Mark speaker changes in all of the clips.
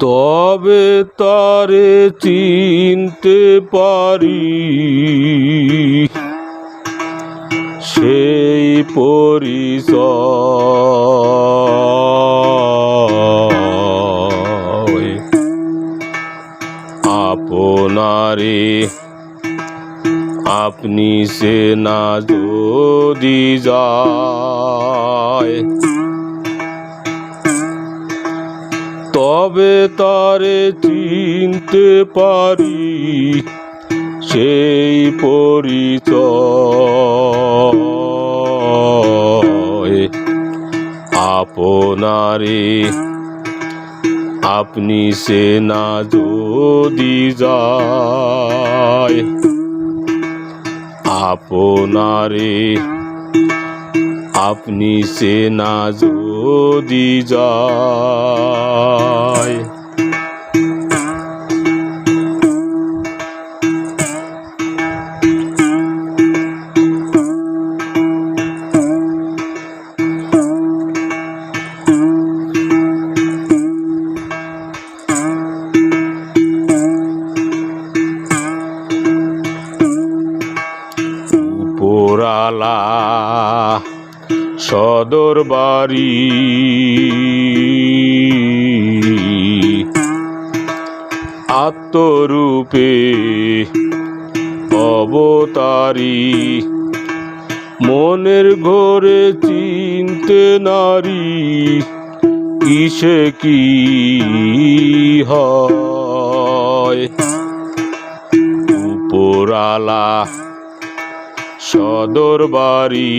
Speaker 1: তবে তারে চিনতে পারি। সেই পরিচয় আপনারে আপনি সে না যদি যায়। তবে তারে চিনতে পারি সেই পরিচয়। আপনারে আপনি সে না যদি যায়। আপনারে আপনি সে না যদি যায়। সদর বাড়ি। আত্মরূপে অবতারি। মনের ঘরে চিনতে নারী কিসে কি হয়? উপরালা সদর বাড়ি।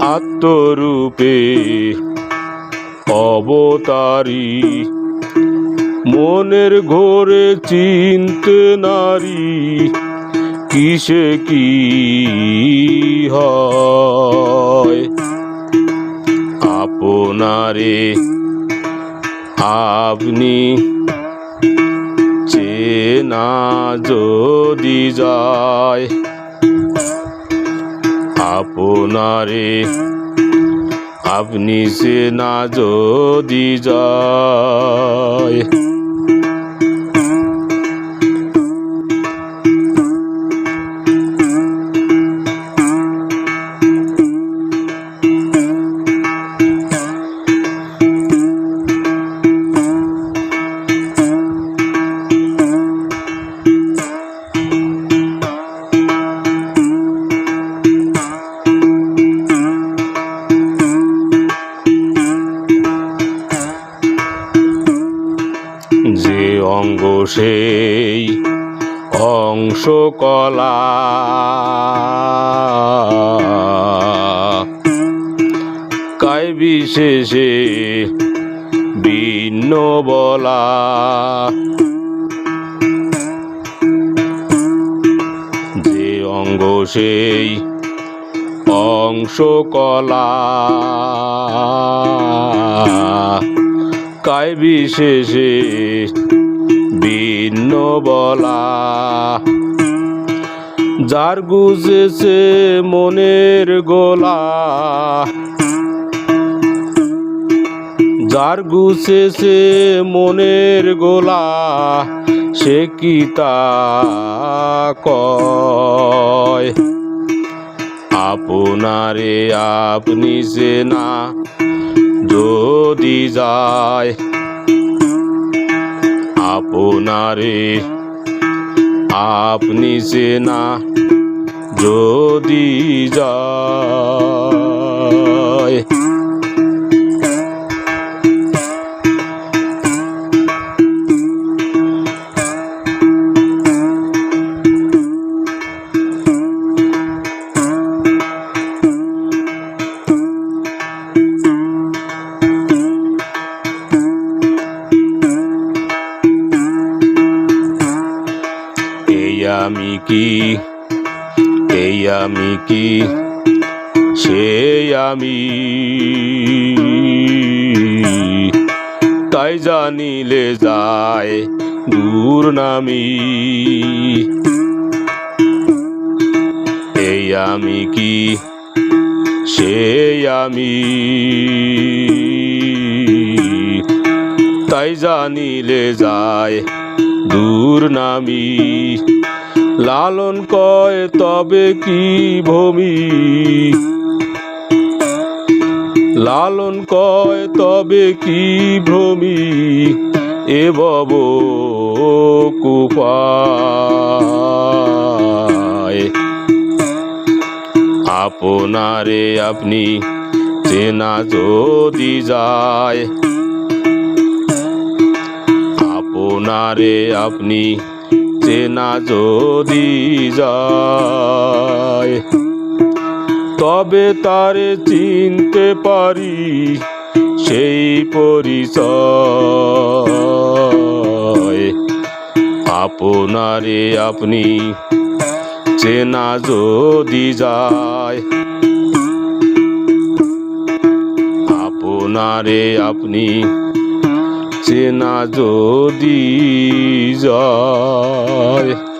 Speaker 1: আত্মরূপে অবতারি। মনের ঘোরে চিনতে নারী কিসে কি হয়? আপনারে আপনি চেনা যদি যায় আপনারে আপনি সে না যদি যায়। অঙ্গ সেই অংশ কলা। কায় বিশেষে ভিন্ন বলা। যে অঙ্গ সেই অংশ কলা। কায় বিশেষে ভিন্ন বলা যার গুজেছে মনের গোলা। যার গুছেছে মনের গোলা, সে কি কয়? আপনারে আপনি যে না যদি যায় আপনারে। আপনি যে না যদি যায়। আমি কি? এই আমি কি? সেই আমি। তাই জানিলে যায় দূর নামি। এই আমি কি? সে আমি। তাই জানিলে যায় দূর নামি। লালন কয়, তবে কি ভূমি? লালন কয়, তবে কি ভ্রমি এ বব আপনারে আপনি চেনা যদি যায়, আপনারে আপনি চেনা যদি যায়, তবে তারে চিনতে পারি সেই পরিচয়। আপনারে আপনি চেনা যদি যায়, আপনারে আপনি চেনা যদি যায়।